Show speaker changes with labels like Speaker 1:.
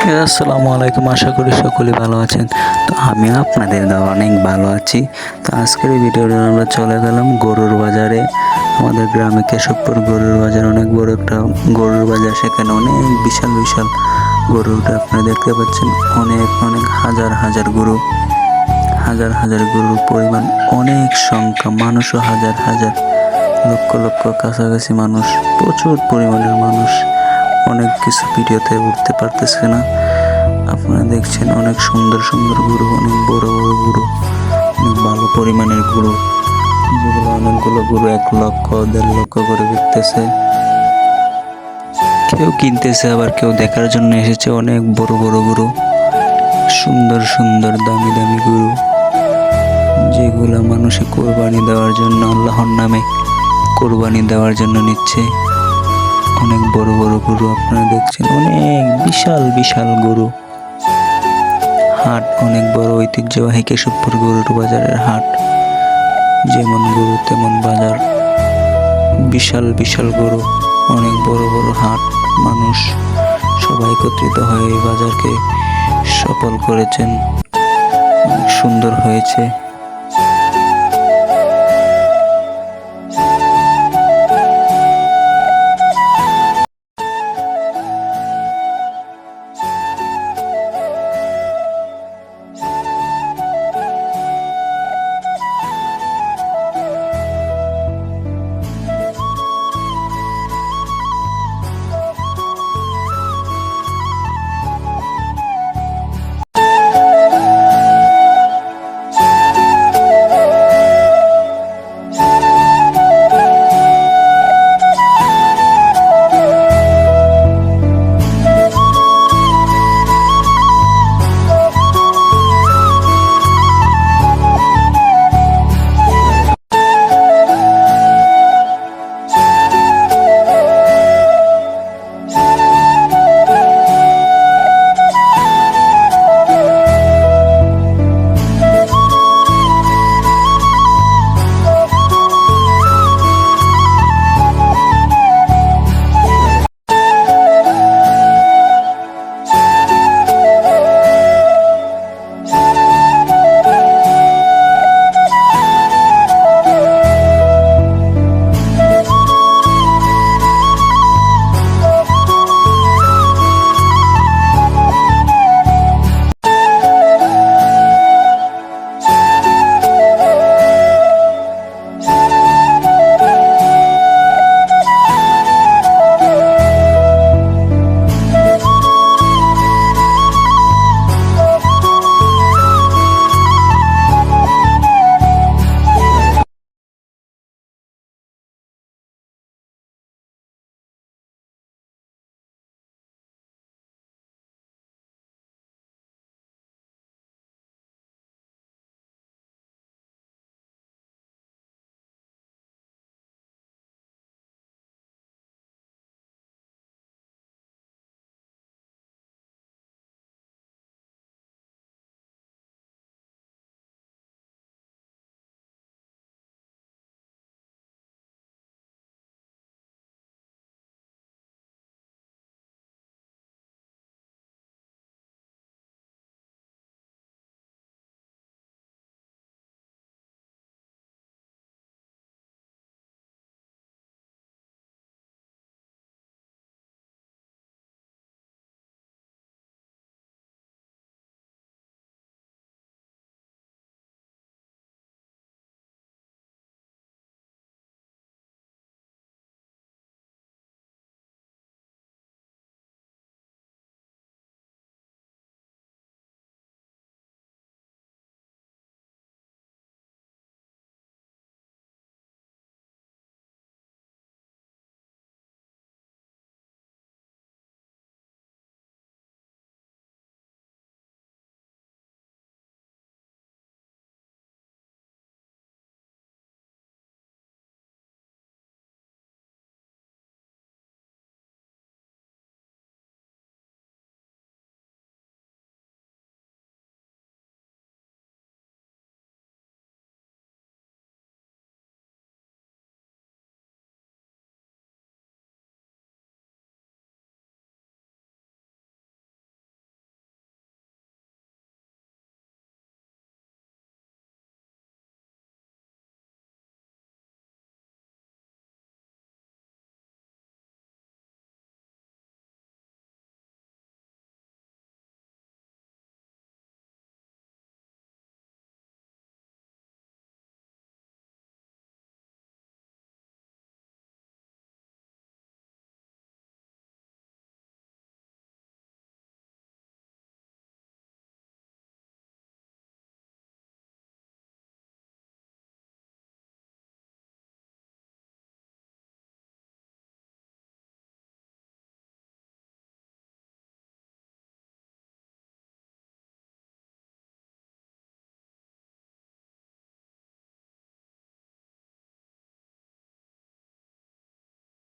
Speaker 1: আসসালামু আলাইকুম, আশা করি সকলে ভালো আছেন। তো আমি আপনাদের অনেক ভালো আছি। তো আজকের ভিডিওটা আমরা চলে গেলাম গরুর বাজারে। আমাদের গ্রামে কেশবপুর গরুর বাজার অনেক বড় একটা গরুর বাজার। সেখানে অনেক বিশাল বিশাল গরুটা আপনারা দেখতে পাচ্ছেন। অনেক অনেক হাজার হাজার গরু, হাজার হাজার গরুর পরিমাণ অনেক সংখ্যা। মানুষও হাজার হাজার লক্ষ লক্ষ কাছাকাছি মানুষ, প্রচুর পরিমাণের মানুষ অনেক কিছু ভিডিওতে উঠতে পারতেছে না। আপনারা দেখছেন অনেক সুন্দর সুন্দর গরু, অনেক বড় বড় গুরু, অনেক ভালো পরিমাণের গরু। যেগুলো অনেকগুলো গরু এক লক্ষ, দেড় লক্ষ করে বিকতেছে কেউ কিনতেছে, আবার কেউ দেখার জন্য এসেছে অনেক বড় বড় গরু, সুন্দর সুন্দর দামি দামি গরু, যেগুলো মানুষে কোরবানি দেওয়ার জন্য, আল্লাহর নামে কোরবানি দেওয়ার জন্য নিচ্ছে। অনেক বড় বড় গরু আপনারা দেখছেন, অনেক বিশাল বিশাল গরু। হাট, অনেক বড় ঐতিহ্যবাহী কেশবপুর গরুর বাজারের হাট। যেমন গরু, তেমন বাজার। বিশাল বিশাল গরু, অনেক বড় বড় হাট। মানুষ সবাই একত্রিত হয়ে এই বাজারকে সফল করেছেন। সুন্দর হয়েছে।